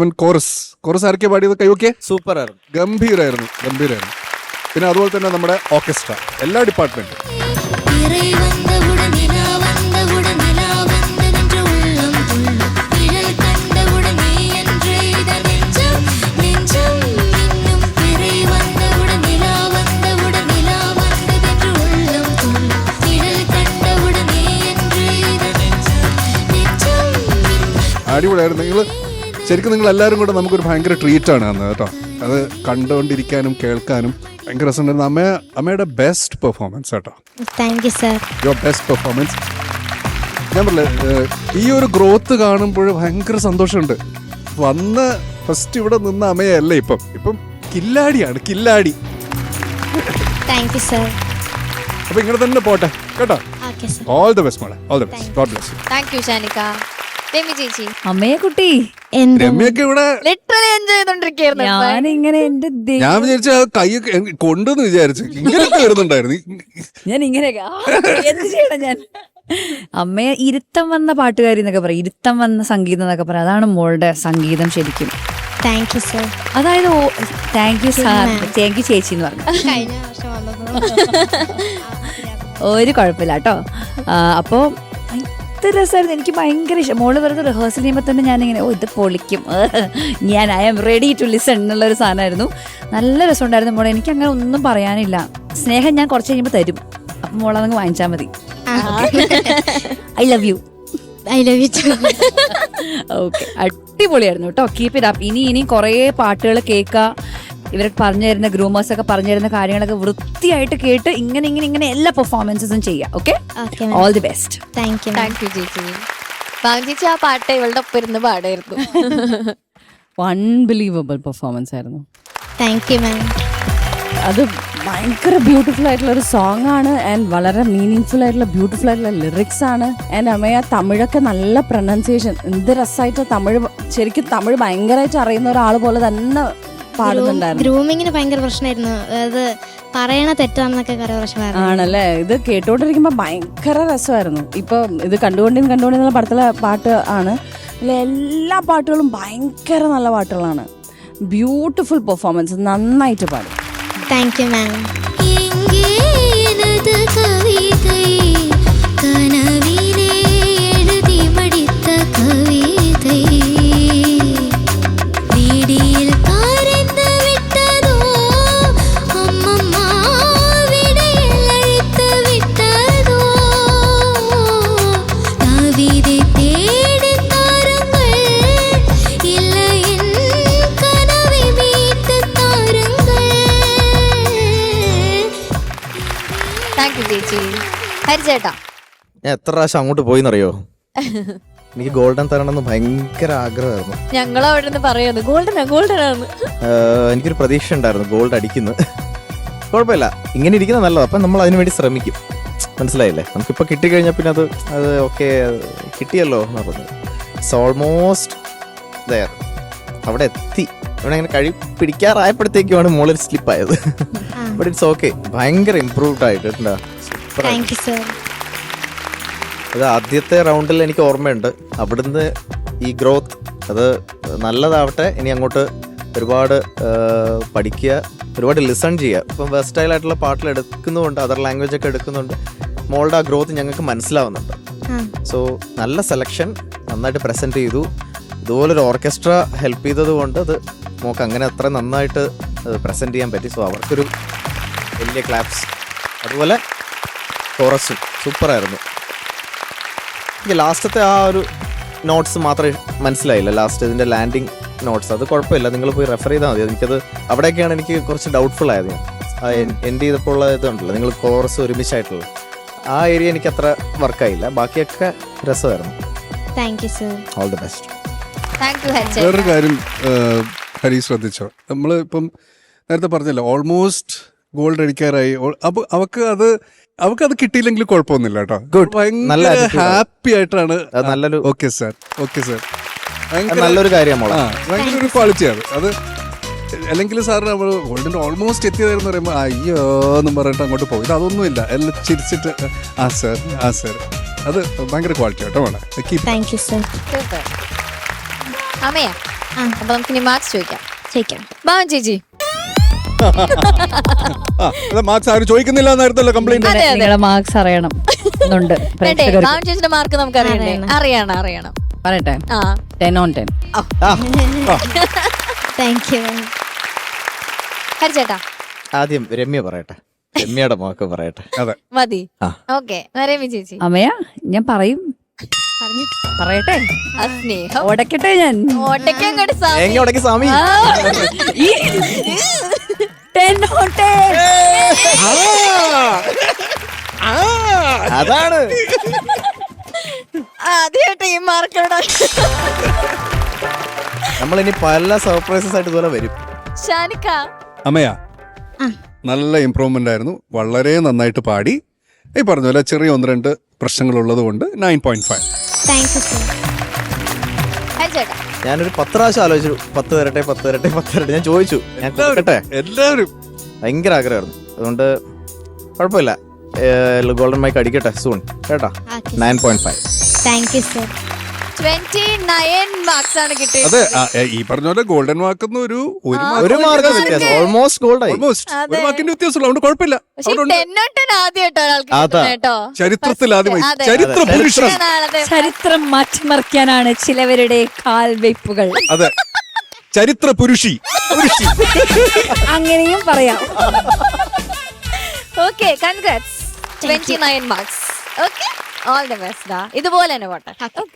Even chorus. Chorus ആരൊക്കെ പാടിയത്? കൈവക്കെ super ആയിരുന്നു ഗംഭീരായിരുന്നു ഗംഭീരായിരുന്നു. പിന്നെ അതുപോലെ തന്നെ നമ്മുടെ ഓർക്കസ്ട്ര എല്ലാ ഡിപ്പാർട്ട്മെന്റും. അടിപൊളിയായിരുന്നു. നിങ്ങൾ ശരിക്കും നിങ്ങൾ എല്ലാവരും കൂടെ നമുക്കൊരു ഭയങ്കര ട്രീറ്റാണ് അന്ന് കേട്ടോ. അത് കണ്ടുകൊണ്ടിരിക്കാനും കേൾക്കാനും ഭയങ്കര രസമുണ്ടായിരുന്നു. അമ്മ അമ്മയുടെ ബെസ്റ്റ് പെർഫോമൻസ് കേട്ടോ. Thank you sir your best performance ഞാൻ പറഞ്ഞില്ലേ ഈ ഒരു ഗ്രോത്ത് കാണുമ്പോൾ ഭയങ്കര സന്തോഷമുണ്ട്. വന്ന് ഫസ്റ്റ് ഇവിടെ നിന്ന അമ്മയല്ല ഇപ്പം. ഇപ്പം കില്ലാടിയാണ് കില്ലാടി. താങ്ക് യു സർ അപ്പൊ ഇങ്ങനെ തന്നെ പോട്ടെ കേട്ടോ. ഓൾ ദ ബെസ്റ്റ് മോളെ. All the best God bless you thank you Shanika ചേച്ചി. അമ്മയെ കുട്ടി. എന്താ? രമ്യൊക്കെ ഇവിടെ ലിറ്ററലി എൻജോയ് ചെയ്തോണ്ടിരിക്കുന്നു ഞാൻ ഇങ്ങനെ എന്റെ ഞാൻ വിചാരിച്ച കൈ കൈയൊക്കെ കൊണ്ടെന്ന് വിചാരിച്ചു. ഇങ്ങനെയൊക്കെ വരുന്നുണ്ടായിരുന്നു. ഞാൻ ഇങ്ങനെയൊക്കെ എന്ത് ചെയ്യണം ഞാൻ? അമ്മയെ ഇരുത്തം വന്ന പാട്ടുകാരി എന്നൊക്കെ പറയും. ഇരുത്തം വന്ന സംഗീതം എന്നൊക്കെ പറയാം. അതാണ് മോളുടെ സംഗീതം ശരിക്കും. താങ്ക് യു സർ അതായത് thank you sir thank you ചേച്ചി എന്ന് പറഞ്ഞു. കഴിഞ്ഞ വർഷം വന്നപ്പോൾ ഒരു കുഴപ്പമില്ല കേട്ടോ. അപ്പോൾ ഭയങ്കര രസമായിരുന്നു. എനിക്ക് ഭയങ്കര ഇഷ്ടം. മോൾ വെറുതെ റിഹേഴ്സൽ ചെയ്യുമ്പോൾ തന്നെ ഞാനിങ്ങനെ ഓ ഇത് പൊളിക്കും. ഞാൻ I am ready to listen എന്നുള്ളൊരു സാധനമായിരുന്നു. നല്ല രസമുണ്ടായിരുന്നു മോളെ. എനിക്ക് അങ്ങനെ ഒന്നും പറയാനില്ല. സ്നേഹം ഞാൻ കുറച്ച് കഴിയുമ്പോൾ തരും. അപ്പം മോളതങ്ങ് വാങ്ങിച്ചാൽ മതി. I love you I love you okay അടിപൊളിയായിരുന്നു കേട്ടോ. കീപ്പ് ഇറ്റ് അപ്പ് ഇനി ഇനി കുറേ പാട്ടുകൾ കേൾക്കുക ഇവരൊക്കെ പറഞ്ഞു തരുന്ന ഗ്രൂമേഴ്സ് ഒക്കെ പറഞ്ഞു തരുന്ന കാര്യങ്ങളൊക്കെ വൃത്തിയായിട്ട് കേട്ട് ഇങ്ങനെ ഇങ്ങനെ ഇങ്ങനെ എല്ലാ പെർഫോമൻസും ചെയ്യാം. Okay all the best thank you thank you ചേച്ചി. ചേച്ചി ആ പാട്ട് ഇവളുടെ ഒപ്പം ഇരുന്ന് പാടായിരുന്നു അൺബിലീവബിൾ പെർഫോമൻസ് ആയിരുന്നു. താങ്ക് യു മാം അത് ഭയങ്കര ബ്യൂട്ടിഫുൾ ആയിട്ടുള്ള ഒരു സോങ് ആണ് ആൻഡ് വളരെ മീനിങ് ആയിട്ടുള്ള ബ്യൂട്ടിഫുൾ ആയിട്ടുള്ള ലിറിക്സ് ആണ്. ആൻഡ് അമ്മയ തമിഴൊക്കെ നല്ല പ്രൊനൗൺസിയേഷൻ എന്ത് രസമായിട്ട് തമിഴ് ശരിക്കും തമിഴ് ഭയങ്കരമായിട്ട് അറിയുന്ന ഒരാൾ പോലെ തന്നെ പാടുന്നുണ്ടായിരുന്നു. ഗ്രൂമിങ്ങിന് ഭയങ്കര പ്രശ്നമായിരുന്നു. അത് പറയണ തെറ്റാണെന്നൊക്കെ പ്രശ്നമായിരുന്നു. ആണല്ലേ? ഇത് കേട്ടോണ്ടിരിക്കുമ്പോ ഭയങ്കര രസമായിരുന്നു. ഇപ്പൊ ഇത് കണ്ടുകൊണ്ടും കണ്ടുകൊണ്ടിരുന്ന പടത്തിലെ പാട്ട് ആണ്. എല്ലാ പാട്ടുകളും ഭയങ്കര നല്ല പാട്ടുകളാണ്. ബ്യൂട്ടിഫുൾ പെർഫോമൻസ് നന്നായിട്ട് പാടും. Thank you ma'am thank you ചേച്ചി. ഞാൻ എത്ര പ്രാവശ്യം അങ്ങോട്ട് പോയിന്നറിയോ? എനിക്ക് ഗോൾഡൻ തരണമെന്ന് ഭയങ്കര ആഗ്രഹമായിരുന്നു. ഞങ്ങൾ അവിടെ നിന്ന് പറയുന്നത് ഗോൾഡനാ ഗോൾഡനാന്ന്. ആഹ് എനിക്കൊരു പ്രതീക്ഷ ഉണ്ടായിരുന്നു ഗോൾഡ് അടിക്കുന്നു. കുഴപ്പമില്ല ഇങ്ങനെ ഇരിക്കുന്നത് നല്ലത്. അപ്പം നമ്മൾ അതിനു വേണ്ടി ശ്രമിക്കും. മനസ്സിലായില്ലേ? നമുക്കിപ്പോൾ കിട്ടിക്കഴിഞ്ഞാൽ പിന്നെ അത് അത് ഓക്കെ കിട്ടിയല്ലോ എന്ന് പറഞ്ഞു ഇറ്റ്സ് ഓൾമോസ്റ്റ് ദയർ അവിടെ എത്തി. ഇവിടെ അങ്ങനെ കഴി പിടിക്കാറായപ്പോഴത്തേക്കുമാണ് മോളിൽ സ്ലിപ്പായത് ബട്ട് ഇറ്റ്സ് ഓക്കെ ഭയങ്കര ഇമ്പ്രൂവ്ഡ് ആയിട്ട് കേട്ടോ സൂപ്പർ താങ്ക് യു സർ അത് ആദ്യത്തെ റൗണ്ടിൽ എനിക്ക് ഓർമ്മയുണ്ട്. അവിടുന്ന് ഈ ഗ്രോത്ത് അത് നല്ലതാവട്ടെ. ഇനി അങ്ങോട്ട് ഒരുപാട് പഠിക്കുക ഒരുപാട് ലിസൺ ചെയ്യുക. ഇപ്പം വെസ്റ്റൈൽ ആയിട്ടുള്ള പാട്ടിൽ എടുക്കുന്നുണ്ട് അതർ ലാംഗ്വേജ് ഒക്കെ എടുക്കുന്നുണ്ട്. മോളുടെ ആ ഗ്രോത്ത് ഞങ്ങൾക്ക് മനസ്സിലാവുന്നുണ്ട്. സോ നല്ല സെലക്ഷൻ നന്നായിട്ട് പ്രസന്റ് ചെയ്തു. ഇതുപോലൊരു ഓർക്കസ്ട്ര ഹെൽപ്പ് ചെയ്തത് കൊണ്ട് അത് മോക്ക് അങ്ങനെ അത്ര നന്നായിട്ട് പ്രസന്റ് ചെയ്യാൻ പറ്റി. സോ അവർക്കൊരു വലിയ ക്ലാപ്സ് അതുപോലെ കോറസും സൂപ്പറായിരുന്നു എനിക്ക് ലാസ്റ്റത്തെ ആ ഒരു നോട്ട്സ് മാത്രമേ മനസ്സിലായില്ല. ലാസ്റ്റ് ഇതിന്റെ ലാൻഡിങ് നോട്ട്സ് അത് കുഴപ്പമില്ല. നിങ്ങൾ പോയി റെഫർ ചെയ്താൽ മതി. എനിക്കത് അവിടെയൊക്കെയാണ് എനിക്ക് കുറച്ച് ഡൗട്ട്ഫുൾ ആയത് ഞാൻ. എന്റെ എൻഡ് ചെയ്തപ്പോൾ ഉള്ള ഇതുണ്ടല്ലോ നിങ്ങൾ കോറസ് ഒരുമിച്ചായിട്ടുള്ള. ആ ഏരിയ എനിക്ക് അത്ര വർക്കായില്ല ബാക്കിയൊക്കെ രസമായിരുന്നു. Thank you sir all the best thank you വേറൊരു കാര്യം ഹരി ശ്രദ്ധിച്ചോ? നമ്മൾ ഇപ്പം നേരത്തെ പറഞ്ഞല്ലോ ഓൾമോസ്റ്റ് ഗോൾഡ് അടിക്കാറായി. ഓൾ- അപ്പൊ അവക്ക് അത് അവക്ക് അത് കിട്ടിയില്ലെങ്കിൽ കുഴപ്പമൊന്നുമില്ല കേട്ടോ. ഗുഡ് നല്ല ഭയങ്കര ഹാപ്പി ആയിട്ടാണ്. നല്ലൊരു ഓക്കെ സാർ ഓക്കെ സാർ നല്ലൊരു കാര്യമാണ് ഭയങ്കര ഒരു ക്വാളിറ്റിയാണ് അത് അല്ലെങ്കിൽ സാർ നമ്മൾ ഗോൾഡിന്റെ ഓൾമോസ്റ്റ് എത്തിയതായിരുന്നു പറയുമ്പോൾ അയ്യോ എന്ന് പറഞ്ഞിട്ട് അങ്ങോട്ട് പോകും ഇത് അതൊന്നുമില്ല. എല്ലാം ചിരിച്ചിട്ട് ആ സാർ ആ സാർ അത് ഭയങ്കര ക്വാളിറ്റി കേട്ടോ വേണം keep thank you sir super അമ്മയാ അപ്പൊ നമുക്ക് ഇനി മാർക്സ് ചോദിക്കാം. ചേച്ചി. മാർക്സ് ആരും ചോദിക്കുന്നില്ല എന്നായിരുന്നല്ലോ കംപ്ലൈന്റ് അതെ അതെ നിങ്ങളെ മാർക്സ് അറിയണം. എന്നുണ്ട് വേണ്ടേ പ്രേക്ഷകർക്ക്. ചേച്ചിയുടെ മാർക്ക് നമുക്ക് അറിയണ്ടേ അറിയണം. അറിയണം. പറയട്ടെ. ആ. Ten on ten thank you ഹരിച്ചേട്ടാ ആദ്യം രമ്യ പറയട്ടെ. രമ്യയുടെ മോക്ക് പറയട്ടെ. അതെ. മതി. ആ. ഓക്കെ നരേമി ചേച്ചി. അമ്മയ ഞാൻ പറയും. പറഞ്ഞു പറയട്ടെ. ആ സ്നേഹം. ഓടക്കട്ടെ ഞാൻ. ഓട്ടയ്ക്ക് അങ്ങോട്ട് എങ്ങ ഉടക്കി സ്വാമി? ടെൻ ടെൻ അതാണ്. ആദ്യമായിട്ട് ഈ മാർക്കോടെ ഇനി പല സർപ്രൈസസ് ആയിട്ട് ഇതുപോലെ വരും. ഷാനിക്ക. അമ്മയ നല്ല ഇമ്പ്രൂവ്മെന്റ് ആയിരുന്നു. വളരെ നന്നായിട്ട് പാടി. ഈ പറഞ്ഞ പോലെ ചെറിയ ഒന്ന് രണ്ട് പ്രശ്നങ്ങൾ ഉള്ളത് കൊണ്ട് nine point five thank you ഹരിച്ചേട്ടാ ഞാനൊരു പത്ത് പ്രാവശ്യം ആലോചിച്ചു. പത്ത് വരട്ടെ പത്ത് വരട്ടെ പത്ത് വരട്ടെ. ഞാൻ ചോദിച്ചു. ഞാൻ കൊടുക്കട്ടെ? എല്ലാവരും. ഭയങ്കര ആഗ്രഹമായിരുന്നു. അതുകൊണ്ട് കുഴപ്പമില്ല. ഗോൾഡൻ മൈക്ക് അടിക്കട്ടെ സൂൺ കേട്ടോ? Nine point five thank you sir twenty nine marks ആണ് കിട്ടിയത്. അതെ ആ, ഏ, ഈ പറഞ്ഞ പോലെ ഗോൾഡൻ വാക്കുന്ന ഒരു ഒരു ഒരു മാർക്ക് വ്യത്യാസം. ഓൾമോസ്റ്റ് ഗോൾഡായി ഓൾമോസ്റ്റ് അതെ. ഒരു മാർക്കിന്റെ വ്യത്യാസമുള്ളൂ അതുകൊണ്ട് കുഴപ്പമില്ല. പക്ഷെ അതുകൊണ്ട് ടെന്നോട്ടൻ ആദ്യമായിട്ട് ഒരാൾക്ക് അതാ. കിട്ടുന്നത് കേട്ടോ? ചരിത്രത്തിൽ ആദ്യമായി. അതെ. ചരിത്ര പുരുഷൻ. ഞാനാണത്. ചരിത്രം മാറ്റിമറിക്കാനാണ് ചിലവരുടെ കാൽവയ്പ്പുകൾ. അതെ. ചരിത്ര പുരുഷി. പുരുഷി. അങ്ങനെയും പറയാം. Okay congrats twenty nine marks okay all the best ഇതുപോലെ തന്നെ പോട്ടെ. Okay.